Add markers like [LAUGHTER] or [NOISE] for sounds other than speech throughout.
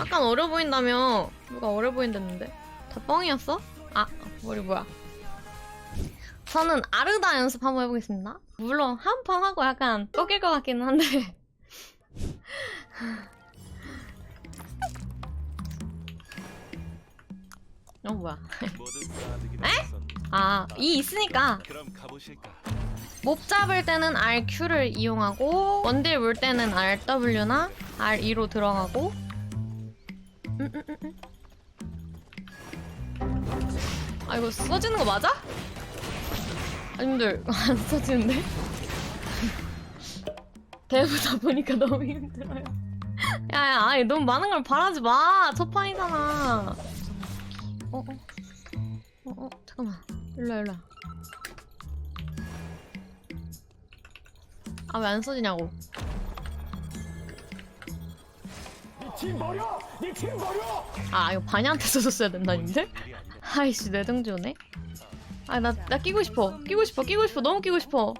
약간 어려 보인다며. 누가 어려 보인댔는데? 다 뻥이었어? 아 머리 뭐야? 저는 아르다 연습 한번 해보겠습니다. 물론 한 판 하고 약간 꺾일 것 같기는 한데. [LAUGHS] 어 뭐야? 모든 사득이는 우선 아이 있으니까? 몹 잡을 때는 RQ를 이용하고 원딜 물 때는 RW나 R2로 들어가고 음, 음, 음, 음. 아 이거 써지는 거 맞아? 아님들 [LAUGHS] 안 써지는데? 대부다 보니까 너무 힘들어요 [LAUGHS] 야야 아니 너무 많은 걸 바라지 마 첫 판이잖아 어? 어? 어? 어? 잠깐만 일로와 일로와 아왜 안 써지냐고 팀 버려! 니팀 버려! 아 이거 바니한테 써줬어야? 일이 아니라 아이씨 내 등지 오네. 아나 나 끼고 싶어. 끼고 싶어 끼고 싶어. 너무 끼고 싶어.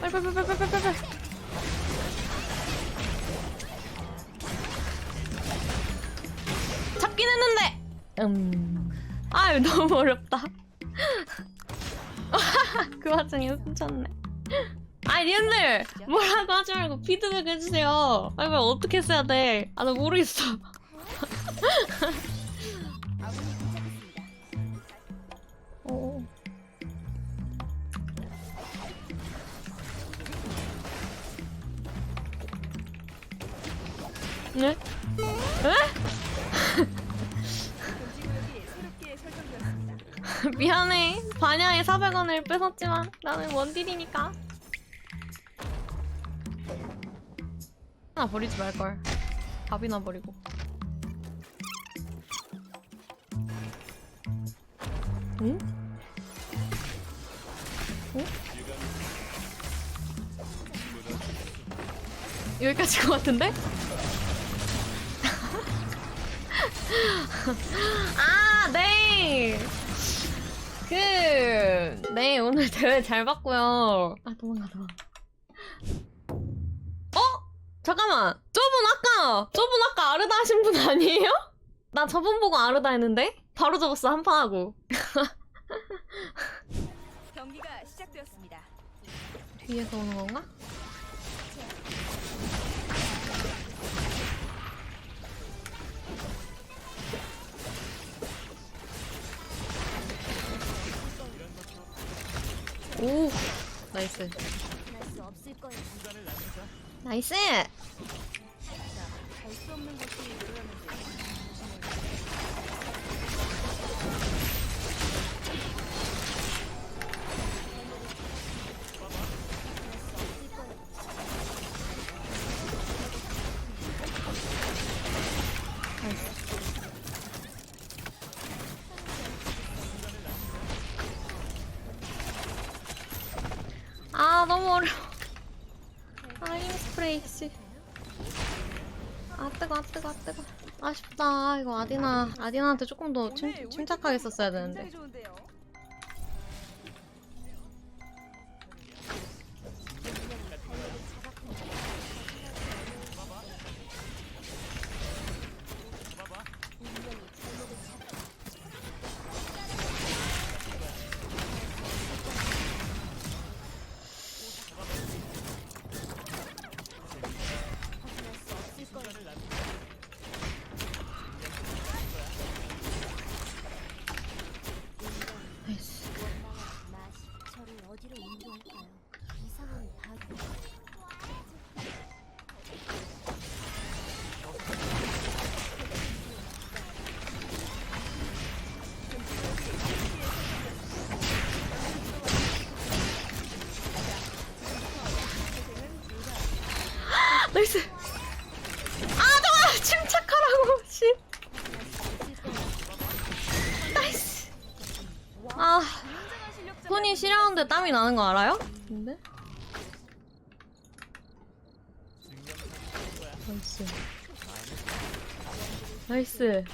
빨빨빨빨빨빨빨 잡긴 했는데! 음 아유 너무 어렵다 [LAUGHS] 그 와중에 훔쳤네 아니 님들 뭐라고 하지 말고 피드백 해주세요 아니 왜 어떻게 써야 돼 아 나 모르겠어 도착했습니다. [LAUGHS] 어. 네? 에? [LAUGHS] 미안해. 반야에 400원을 뺏었지만 나는 원딜이니까. 하나 버리지 말걸. 밥이나 버리고. 응? 응? 여기까지 것 같은데? [LAUGHS] 아, 네! 그, 네, 오늘 대회 잘 봤고요. 아, 도망가, 도망가. 어? 잠깐만. 저분 아까, 저분 아까 아르다 하신 분 아니에요? 나 저분 보고 아르다 했는데? 바로 접었어, 한판 하고. [LAUGHS] 경기가 시작되었습니다. 뒤에서 오는 건가? 오, 나이스. 나이스! 아, 너무 어려워. 아, 힘 스프레이, 씨. 아, 뜨거, 아, 뜨거, 아, 뜨거. 아쉽다. 이거 아디나, 아디나한테 조금 더 침, 침착하게 썼어야 되는데. 나이스. 아, 잠깐 침착하라고. 씨. 나이스. 아. 손이 시려운데 땀이 나는 거 알아요? 근데? 나이스. 나이스.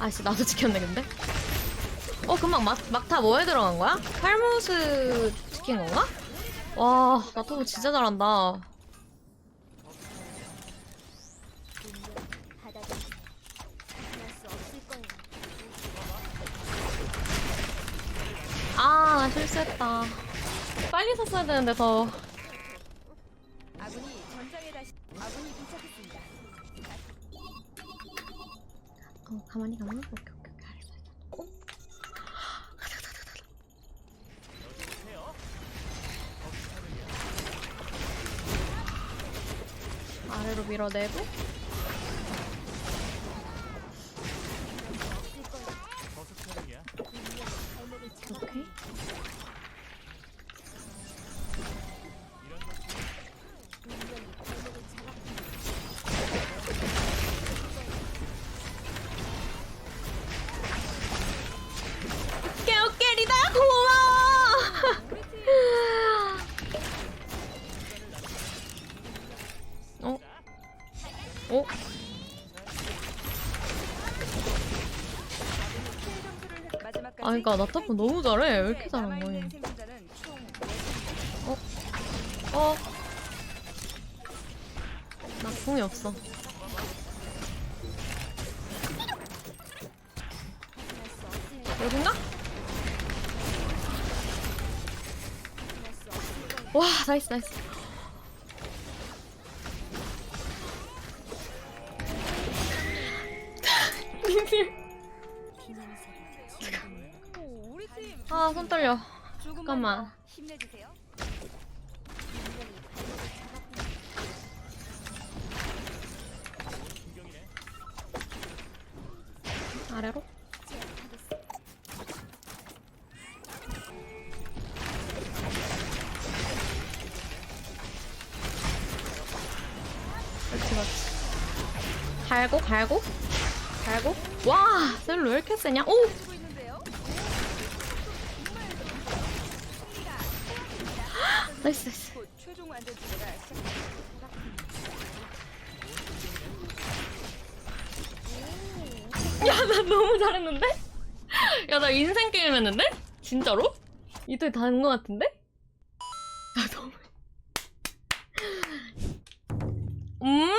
아씨 나도 지켰네 근데 어 금방 막, 막타 뭐에 들어간 거야? 팔무스 지킨 건가? 와 나토브 진짜 잘한다. 아나 실수했다 빨리 샀어야 되는데 더 아군이 전장에 다시 아군이 도착했습니다. 어, 가만히 가만히 오케이 오케이 오케이 알았어 알았어 어? 아래로 밀어내고 어? 아 그니까 나타프 너무 잘해 왜 이렇게 잘한 거야 총 어? 나 궁이 없어 여긴가? 와 나이스 나이스 팀아손 떨려 잠깐만. 아래로. 그렇지 그렇지 갈고 갈고 갈고 와 셀로 왜 이렇게 세냐 오. [GASPS] 나이스 나이스 곧 최종 안전지대가 시작. 야나 너무 잘했는데? 야 나 인생 게임 했는데? 진짜로? 이틀 다된 거 같은데? 야 너무 음?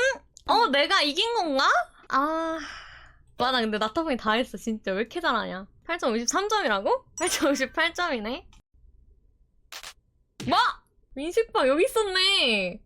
어 내가 이긴 건가? 아... 와 나 근데 나타보니 다 했어 진짜 왜 이렇게 잘하냐 8.53점이라고? 8.58점이네 뭐? 민식빵 여기 있었네